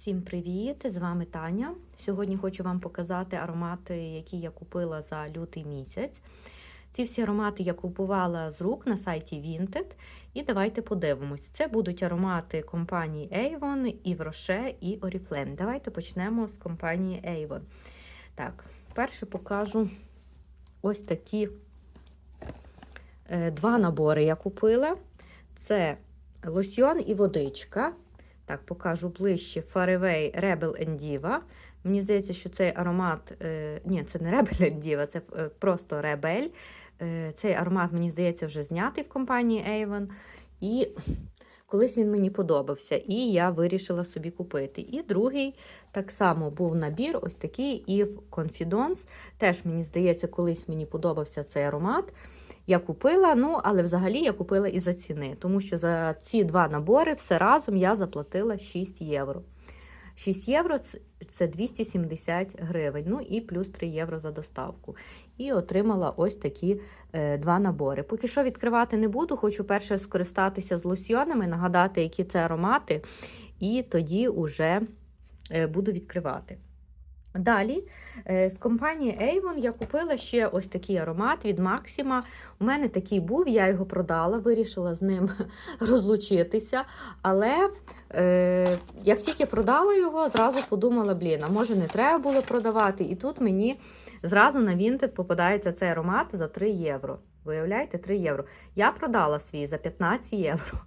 Всім привіт! З вами Таня. Сьогодні хочу вам показати аромати, які я купила за лютий місяць. Ці всі аромати я купувала з рук на сайті Vinted. І давайте подивимось. Це будуть аромати компанії Avon, Yves Rocher і Oriflame. Давайте почнемо з компанії Avon. Так, перше покажу ось такі е, два набори я купила. Це лосьйон і водичка. Так, покажу ближче Faraway Rebel and Diva. Мені здається, що цей аромат. Е, ні, це не Rebel and Diva, це е, просто Rebel. Е, цей аромат, мені здається, вже знятий в компанії Avon. І колись він мені подобався, і я вирішила собі купити. І другий так само був набір, ось такий Eve Confidence. Теж, мені здається, колись мені подобався цей аромат. Я купила, ну, але взагалі я купила і за ціни, тому що за ці два набори все разом я заплатила 6 євро. 6 євро це 270 гривень, ну і плюс 3 євро за доставку. І отримала ось такі е, два набори. Поки що відкривати не буду, хочу перше скористатися з лосьйонами, нагадати, які це аромати, і тоді вже е, буду відкривати. Далі з компанії Avon я купила ще ось такий аромат від Максима. У мене такий був, я його продала, вирішила з ним розлучитися. Але е, як тільки продала його, зразу подумала, блін, а може не треба було продавати. І тут мені зразу на Vinted попадається цей аромат за 3 євро. Виявляєте, 3 євро. Я продала свій за 15 євро.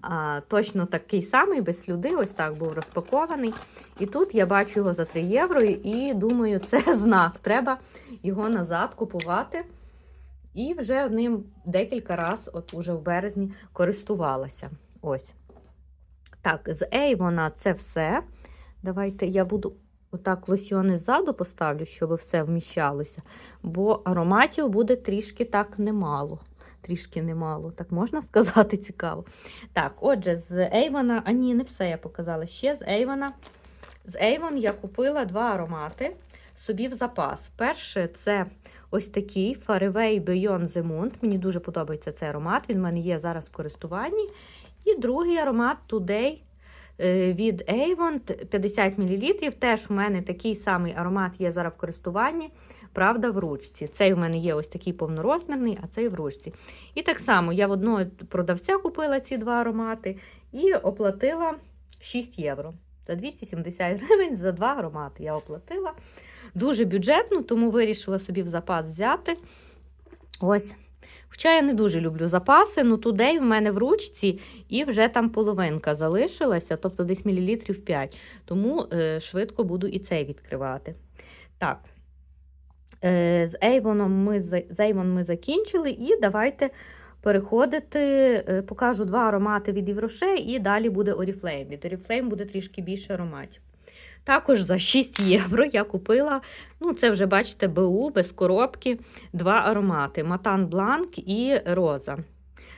А, Точно такий самий, без слюди, ось так був розпакований. І тут я бачу його за 3 євро і думаю, це знак. Треба його назад купувати. І вже ним декілька разів, от уже в березні, користувалася. Ось. Так, з Avon це все. Давайте я буду отак лосьйони ззаду поставлю, щоб все вміщалося. Бо ароматів буде трішки так немало трішки немало, так можна сказати, цікаво. Так, отже, з Avon, а ні, не все я показала. Ще з Avon. З Avon я купила два аромати собі в запас. Перше, це ось такий Faraway Beyond the Moon. Мені дуже подобається цей аромат, він в мене є зараз в користуванні. І другий аромат Today від Avon 50 мл. Теж у мене такий самий аромат є зараз в користуванні. Правда, в ручці. Цей у мене є ось такий повнорозмірний, а цей в ручці. І так само я в одного продавця купила ці два аромати і оплатила 6 євро. За 270 гривень за два аромати я оплатила. Дуже бюджетно, тому вирішила собі в запас взяти. Ось. Хоча я не дуже люблю запаси, ну тудей в мене в ручці і вже там половинка залишилася, тобто десь мілілітрів 5. Тому е, швидко буду і цей відкривати. Так, е, з Avon ми, з Avon ми закінчили, і давайте переходити, е, покажу два аромати від Євроше, і далі буде Oriflame. Від Oriflame буде трішки більше ароматів. Також за 6 євро я купила, ну це вже бачите, БУ без коробки, два аромати: Матан Бланк і Роза.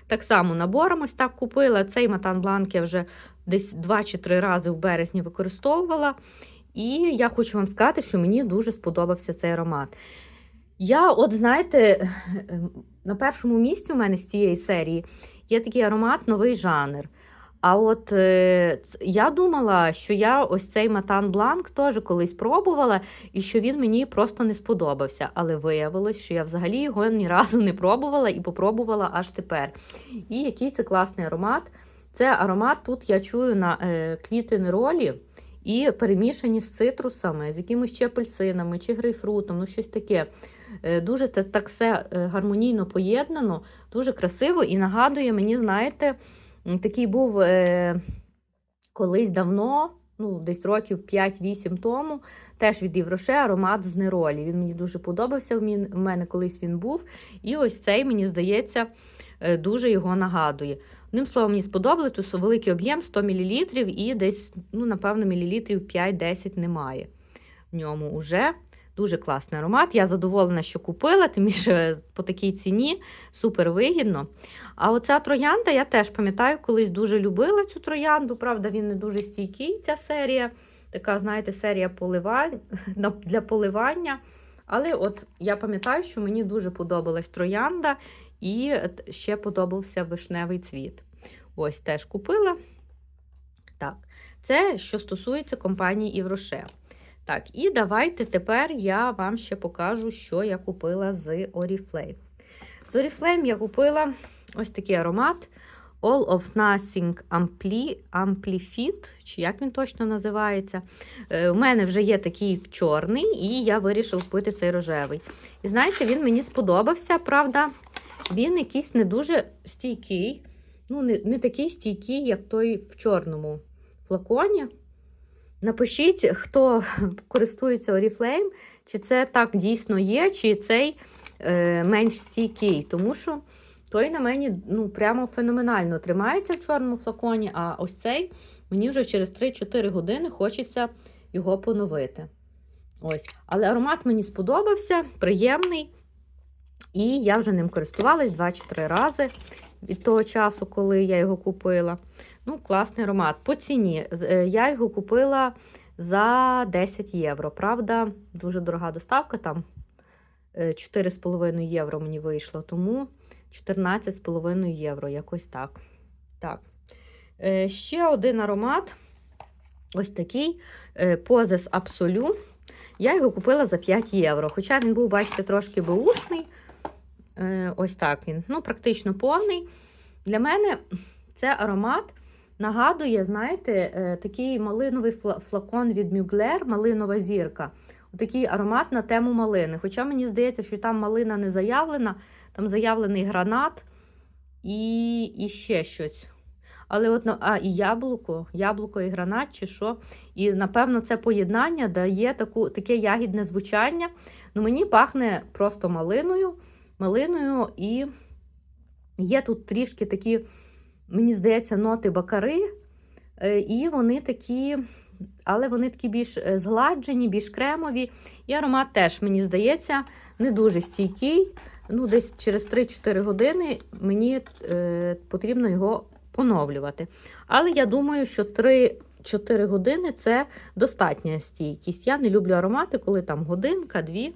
Так само набором ось так купила. Цей Матан Бланк я вже десь 2 чи 3 рази в березні використовувала. І я хочу вам сказати, що мені дуже сподобався цей аромат. Я, от знаєте, на першому місці у мене з цієї серії є такий аромат новий жанр. А от е, я думала, що я ось цей Матан Бланк теж колись пробувала, і що він мені просто не сподобався. Але виявилось, що я взагалі його ні разу не пробувала і попробувала аж тепер. І який це класний аромат. Це аромат тут я чую на е, квіти неролі і перемішані з цитрусами, з якимось ще апельсинами чи грейпфрутом, ну щось таке. Е, дуже це так все гармонійно поєднано, дуже красиво і нагадує мені, знаєте. Такий був е, колись давно, ну, десь років 5-8 тому, теж від Євроше аромат з неролі. Він мені дуже подобався. В мене колись він був. І ось цей, мені здається, е, дуже його нагадує. Одним словом, мені сподобалось, тут великий об'єм 100 мл, і десь, ну, напевно, мілілітрів 5-10 немає в ньому вже. Дуже класний аромат. Я задоволена, що купила, тим більше по такій ціні супер вигідно. А оця троянда, я теж пам'ятаю, колись дуже любила цю троянду. Правда, він не дуже стійкий, ця серія. Така, знаєте, серія поливань, для поливання. Але от я пам'ятаю, що мені дуже подобалась троянда і ще подобався вишневий цвіт. Ось теж купила. Так, це що стосується компанії Євроше. Так, і давайте тепер я вам ще покажу, що я купила з Oriflame. З Oriflame я купила ось такий аромат All of Nothing Ampli, Amplifit, чи як він точно називається. Е, У мене вже є такий чорний, і я вирішила купити цей рожевий. І знаєте, він мені сподобався, правда, він якийсь не дуже стійкий. Ну, не, не такий стійкий, як той в чорному флаконі. Напишіть, хто користується Oriflame, чи це так дійсно є, чи цей е, менш стійкий. Тому що той на мені ну, прямо феноменально тримається в чорному флаконі, а ось цей мені вже через 3-4 години хочеться його поновити. Ось. Але аромат мені сподобався, приємний. І я вже ним користувалась 2-3 рази від того часу, коли я його купила. Ну, класний аромат. По ціні е, я його купила за 10 євро. Правда, дуже дорога доставка, там е, 4,5 євро мені вийшло, тому 14,5 євро, якось так. Так. Е, Ще один аромат. Ось такий е, Poses Absolu. Я його купила за 5 євро. Хоча він був, бачите, трошки беушний. Е, Ось так він. Ну, практично повний. Для мене це аромат нагадує, знаєте, е, такий малиновий флакон від Mugler, малинова зірка. Такий аромат на тему малини. Хоча мені здається, що там малина не заявлена, там заявлений гранат і, і ще щось. Але от, а, і яблуко, яблуко і гранат, чи що. І напевно це поєднання дає таку, таке ягідне звучання. Ну, мені пахне просто малиною, малиною, і є тут трішки такі, мені здається, ноти бакари. Е, І вони такі, але вони такі більш е, згладжені, більш кремові. І аромат теж, мені здається, не дуже стійкий. Ну, десь через 3-4 години мені е, потрібно його поновлювати. Але я думаю, що 3-4 години це достатня стійкість. Я не люблю аромати, коли там годинка, дві.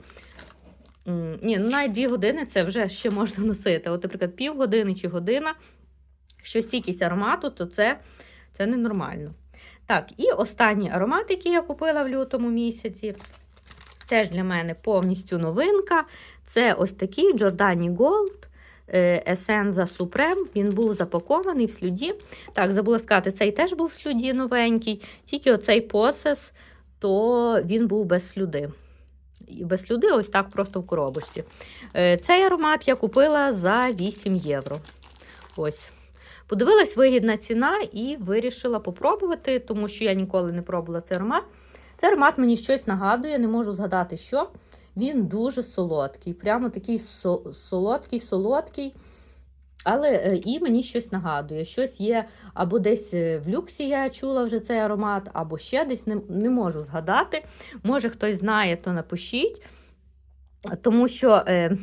Ні, ну навіть дві години це вже ще можна носити. От, наприклад, півгодини чи година. Якщо стійкість аромату, то це, це ненормально. Так, і останній аромат, який я купила в лютому місяці, теж для мене повністю новинка. Це ось такий Giordani Gold е, Essenza Supreme. Він був запакований в слюді. Так, забула сказати, цей теж був в слюді новенький, тільки оцей посес, то він був без слюди. І Без слюди, ось так просто в коробочці. Е, Цей аромат я купила за 8 євро. Ось. Подивилась вигідна ціна і вирішила попробувати, тому що я ніколи не пробувала цей аромат. Цей аромат мені щось нагадує, не можу згадати, що. Він дуже солодкий, прямо такий солодкий, солодкий. Але е, і мені щось нагадує. Щось є або десь е, в люксі я чула вже цей аромат, або ще десь не, не можу згадати. Може, хтось знає, то напишіть. Тому що. Е,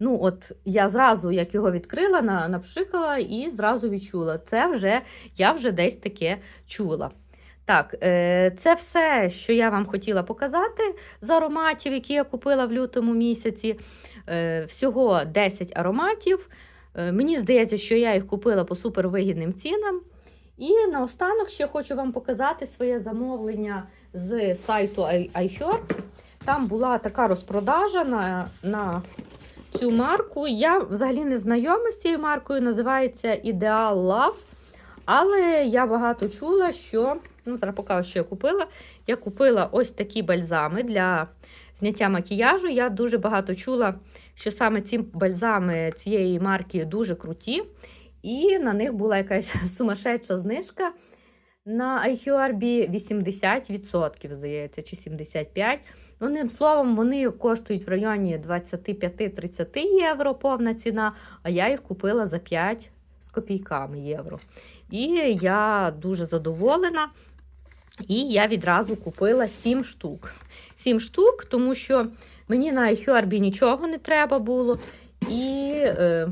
Ну, от я зразу, як його відкрила, на- напшикала і зразу відчула. Це вже я вже десь таке чула. Так, е, це все, що я вам хотіла показати з ароматів, які я купила в лютому місяці. Е, всього 10 ароматів. Е, мені здається, що я їх купила по супервигідним цінам. І наостанок ще хочу вам показати своє замовлення з сайту iHerb. Там була така розпродажа на, на цю марку. Я взагалі не знайома з цією маркою, називається Ideal Love. Але я багато чула, що ну, зараз покажу, що я купила. Я купила ось такі бальзами для зняття макіяжу. Я дуже багато чула, що саме ці бальзами цієї марки дуже круті. І на них була якась сумасшедша знижка. На iHerb 80%, здається, чи 75%. Одним словом, вони коштують в районі 25-30 євро повна ціна, а я їх купила за 5 з копійками євро. І я дуже задоволена. І я відразу купила 7 штук. 7 штук, тому що мені на iHerb нічого не треба було. І е,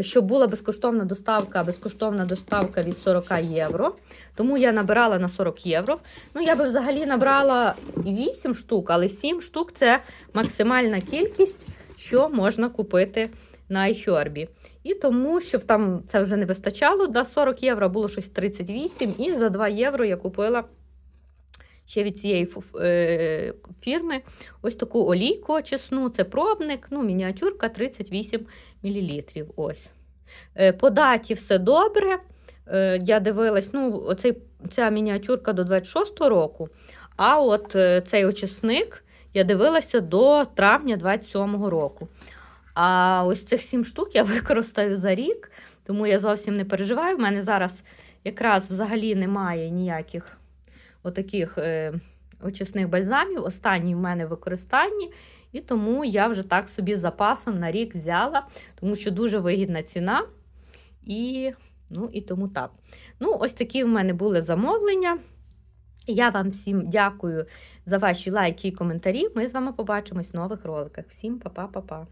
щоб була безкоштовна доставка, безкоштовна доставка від 40 євро. Тому я набирала на 40 євро. Ну, я би взагалі набрала 8 штук, але 7 штук це максимальна кількість, що можна купити на iHerb. І тому, щоб там це вже не вистачало, до 40 євро було щось 38, і за 2 євро я купила ще від цієї е, фірми ось таку олійку очисну. Це пробник, ну, мініатюрка 38 мл. Е, По даті все добре. Е, Я дивилась, ну, оцей, ця мініатюрка до 26-го року, а от е, цей очисник я дивилася до травня 27-го року. А ось цих 7 штук я використаю за рік, тому я зовсім не переживаю. У мене зараз якраз взагалі немає ніяких отаких е, очисних бальзамів. Останній в мене використанні. І тому я вже так собі з запасом на рік взяла, тому що дуже вигідна ціна. І, ну, і тому так. Ну, ось такі в мене були замовлення. Я вам всім дякую за ваші лайки і коментарі. Ми з вами побачимось в нових роликах. Всім па-па-па-па.